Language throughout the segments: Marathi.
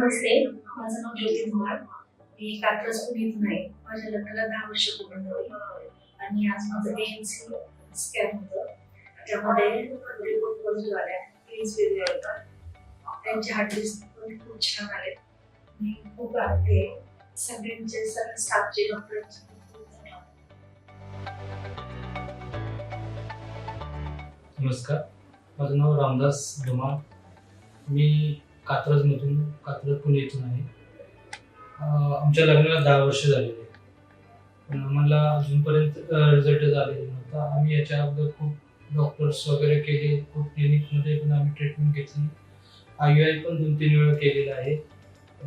नमस्ते माझं नाव ज्योती कुमार. मी कात्रज पुणे इथून आहे. माझ्या लग्नाला दहा वर्ष पूर्ण झाली. आणि आज माझं एएनसी स्कॅन होतं. त्यामध्ये रिपोर्ट पॉझिटिव्ह आल्या प्लीज वेगळे होता त्यांचे हार्टलिस्ट पण खूप छान आले मी खूप आवडते सगळ्यांचे सगळ्या स्टाफचे डॉक्टरांचे नमस्कार. माझं नाव रामदास धुमाळ मी कात्रजमधून कात्रज पुणे इथून आहे आमच्या लग्नाला दहा वर्ष झालेली पण आम्हाला अजूनपर्यंत रिझल्ट झालेला नव्हता. आम्ही याच्या अगोदर खूप डॉक्टर्स वगैरे केले खूप क्लिनिकमध्ये पण आम्ही ट्रीटमेंट घेतली. आय यू आय पण दोन तीन वेळा केलेला आहे.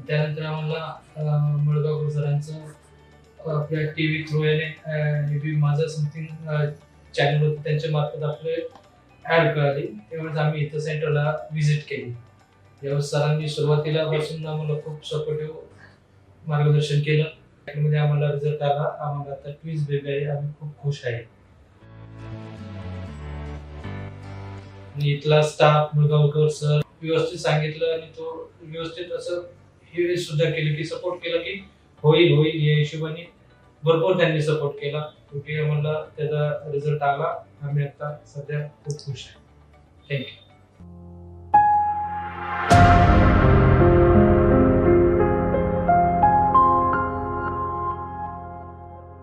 त्यानंतर आम्हाला मळगावकर सरांचं आपल्या टी व्ही थ्रू याने बी माझं समथिंग चॅनल होतं त्यांच्या मार्फत आपले ॲड कळाली. त्यावेळेस आम्ही इथं सेंटरला व्हिजिट केली. यावेळेस सरांनी सुरुवातीला पासून आम्हाला खूप सपोर्टिव्ह मार्गदर्शन केलं. त्यामध्ये आम्हाला रिझल्ट आला. आम्हाला आता ट्वीज बेबी आहे. आम्ही खूप खुश आहे. आणि इथला स्टाफ मुळगावकर सर व्यवस्थित सांगितलं आणि तो व्यवस्थित असं हे सुद्धा केलं की सपोर्ट केलं की होईल होईल या हिशोबाने भरपूर त्यांनी सपोर्ट केला. शेवटी आम्हाला त्याचा रिझल्ट आला. आम्ही आता सध्या खूप खुश आहे. थँक्यू